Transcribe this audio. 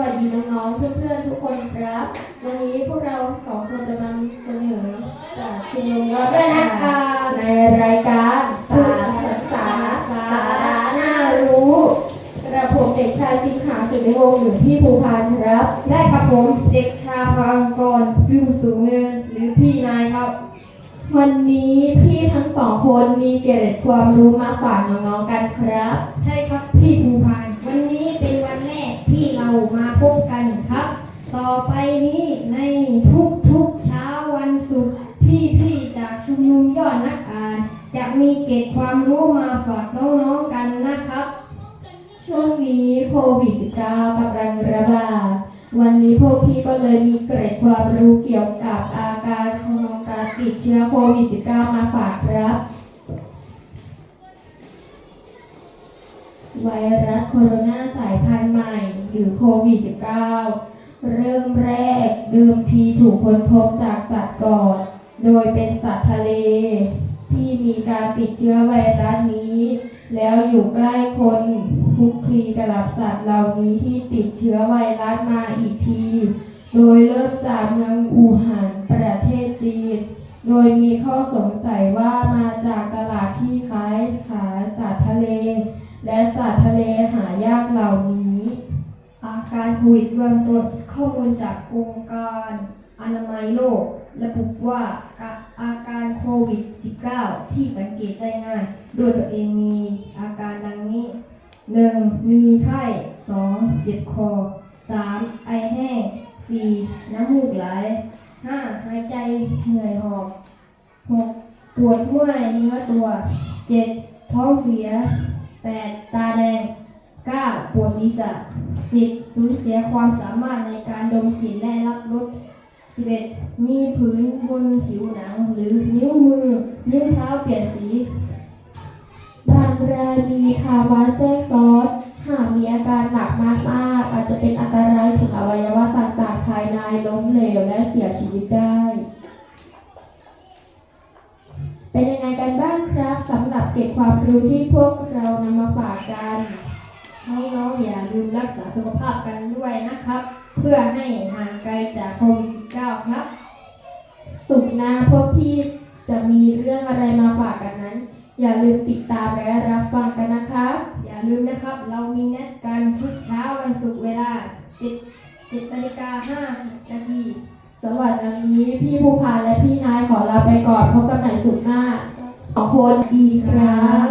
วัสดีน้องๆ เพื่อนๆ ทุกคนครับ วันนี้พวกเราสองคนจะนำเสนอจากชุณลุงวัฒนาการในรายการสารศึกษาสาระน่ารู้กระผมเด็กชายสิงหาสุนิวงศ์หรือพี่ภูพานครับ และกระผมเด็กชายพังกรยุ่งสูงเนินหรือพี่นายครับ วันนี้พี่ทั้งสองคนมีเกร็ดความรู้มาฝากน้องๆกันครับ ใช่ครับพี่ภูพาน พบกันครับ ต่อไปนี้ในทุกๆเช้าวันศุกร์พี่ๆจากชุมนุมยอดนักอ่าน จะมีเกร็ดความรู้มาฝากน้องๆกันนะครับ ช่วงนี้โควิด -19 กำลังระบาดวันนี้พวกพี่ก็เลยมีเกร็ดความรู้เกี่ยวกับอาการของการติดเชื้อโควิด -19 มาฝากครับ ไวรัสโคโรนาสายพันธุ์ใหม่ห รือโควิด -19 เริ่มแรกเดิมทีถูกค้นพบจากสัตว์ก่อน โดยเป็นสัตว์ทะเล ที่มีการติดเชื้อไวรัสนี้ แล้วอยู่ใกล้คนคลุกคลีกับสัตว์เหล่านี้ที่ติดเชื้อไวรัสมาอีกที โดยเริ่มจากเมืองอู่ฮั่นประเทศจีน โดยมีข้อสงสัยว่ามาจากตลาดที่ขายขายสัตว์ทะเล และสัตว์ทะเลหายากเหล่านี้ การโควิดเบื้องต้นข้อมูลจากองค์การอนามัยโลก ระบุว่าอาการโควิด -19 ที่สังเกตได้ง่ายด้วยตัวเองมีอาการดังนี้ 1. มีไข้ 2. เจ็บคอ 3. ไอแห้ง 4. น้ำมูกไหล 5. หายใจเหนื่อยหอบ 6. ปวดเมื่อยเนื้อตัว 7. ท้องเสีย 8. ตาแดง 9. ปวดศีรษะ 10. สูญเสียความสามารถในการดมกลิ่นและรับรส 11. มีผื่นบนผิวหนังหรือนิ้วมือ นิ้วเท้าเปลี่ยนสีบางรายมีภาวะแทรกซ้อนหากมีอาการหนักมากๆอาจจะเป็นอันตรายถึงอวัยวะต่างๆ ภายในล้มเหลวและเสียชีวิตได้ เป็นยังไงกันบ้างครับสำหรับเก็บความรู้ที่พวกเรานำมาฝากกัน น้องๆอย่าลืมรักษาสุขภาพกันด้วยนะครับ เพื่อให้ห่างไกลจากโควิด -19 ครับ สุขน้าพวกพี่จะมีเรื่องอะไรมาฝากกันนั้น อย่าลืมติดตามและรับฟังกันนะครับอย่าลืมนะครับ เรามีนัดกันทุกเช้าวันศุกร์เวลา7 7นาฬิกา50นาทีสวัสดีพี่ภูพานและพี่นายขอลาไปก่อนพบกันใหม่สุขหน้าสองคนดีครับ